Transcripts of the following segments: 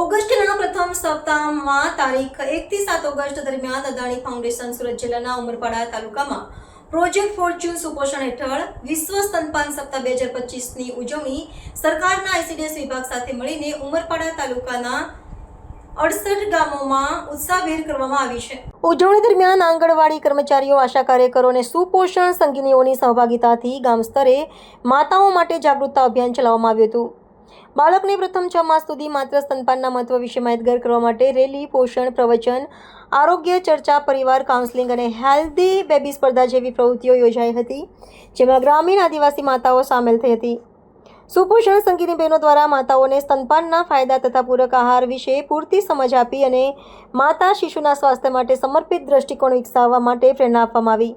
ઓગસ્ટના પ્રથમ સપ્તાહમાં તારીખ એકથી સાત ઓગસ્ટ દરમિયાન અદાણી ફાઉન્ડેશન સુરત જિલ્લાના ઉમરપાડા તાલુકામાં પ્રોજેક્ટ ફોર્ચ્યુન સુપોષણ હેઠળ વિશ્વ સ્તનપાન સપ્તાહ બે હજાર પચીસની ઉજવણી સરકારના આઈસીડીએસ વિભાગ સાથે મળીને ઉમરપાડા તાલુકાના અડસઠ ગામોમાં ઉત્સાહભેર કરવામાં આવી છે. ઉજવણી દરમિયાન આંગણવાડી કર્મચારીઓ, આશા કાર્યકરો અને સુપોષણ સંગીનીઓની સહભાગિતાથી ગામ સ્તરે માતાઓ માટે જાગૃતતા અભિયાન ચલાવવામાં આવ્યું હતું. બાળકને પ્રથમ છ માસ સુધી માત્ર સ્તનપાનના મહત્વ વિશે માહિતગાર કરવા માટે રેલી, પોષણ, પ્રવચન, આરોગ્ય, ચર્ચા, પરિવાર કાઉન્સેલિંગ અને હેલ્ધી બેબી સ્પર્ધા જેવી પ્રવૃત્તિઓ યોજાઈ હતી, જેમાં ગ્રામીણ આદિવાસી માતાઓ સામેલ થઈ હતી. સુપોષણ સંગીની બહેનો દ્વારા માતાઓને સ્તનપાનના ફાયદા તથા પૂરક આહાર વિશે પૂરતી સમજ આપી અને માતા શિશુના સ્વાસ્થ્ય માટે સમર્પિત દ્રષ્ટિકોણ વિકસાવવા માટે પ્રેરણા આપવામાં આવી.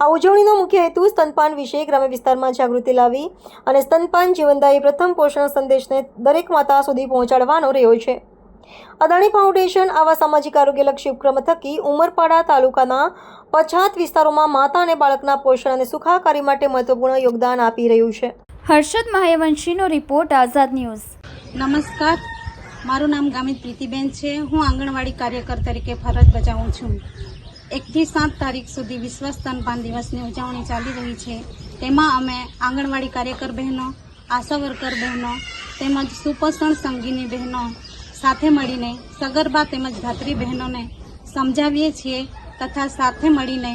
આ ઉજવણીનો મુખ્ય હેતુ સ્તનપાન વિશે ગ્રામ્ય વિસ્તારમાં જાગૃતિ લાવી અને સ્તનપાન જીવનદાયી પ્રથમ પોષણ સંદેશને દરેક માતા સુધી પહોંચાડવાનો રહ્યો છે. અદાણી ફાઉન્ડેશન આવા સામાજિક આરોગ્યલક્ષી ઉપક્રમ થકી ઉમરપાડા તાલુકાના પછાત વિસ્તારોમાં માતા અને બાળકના પોષણ અને સુખાકારી માટે મહત્વપૂર્ણ યોગદાન આપી રહ્યું છે. હર્ષદ મહાયવંશીનો રિપોર્ટ આઝાદ ન્યૂઝ. નમસ્કાર. મારું નામ ગામિત પ્રીતિબેન છે. હું આંગણવાડી કાર્યકર તરીકે ફરજ બજાવું છું. એકથી સાત તારીખ સુધી વિશ્વ સ્તનપાન દિવસની ઉજવણી ચાલી રહી છે. તેમાં અમે આંગણવાડી કાર્યકર બહેનો, આશા વર્કર બહેનો તેમજ સુપોષણ સંગીની બહેનો સાથે મળીને, સગર્ભા તેમજ ધાત્રી બહેનોને સમજાવીએ છીએ તથા સાથે મળીને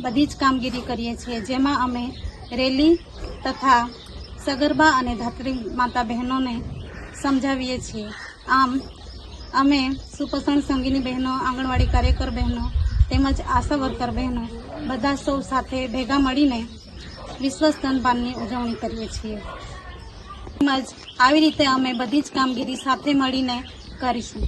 બધી જ કામગીરી કરીએ છીએ. જેમાં અમે રેલી તથા સગર્ભા અને ધાત્રી માતા બહેનોને સમજાવીએ છીએ. આમ, અમે સુપોષણ સંગીની બહેનો, આંગણવાડી કાર્યકર બહેનો તેમજ આશા વર્કર બહેનો બધા સૌ સાથે ભેગા મળીને વિશ્વ સ્તનપાનની ઉજવણી કરીએ છીએ. તેમજ આવી રીતે અમે બધી જ કામગીરી સાથે મળીને કરીશું.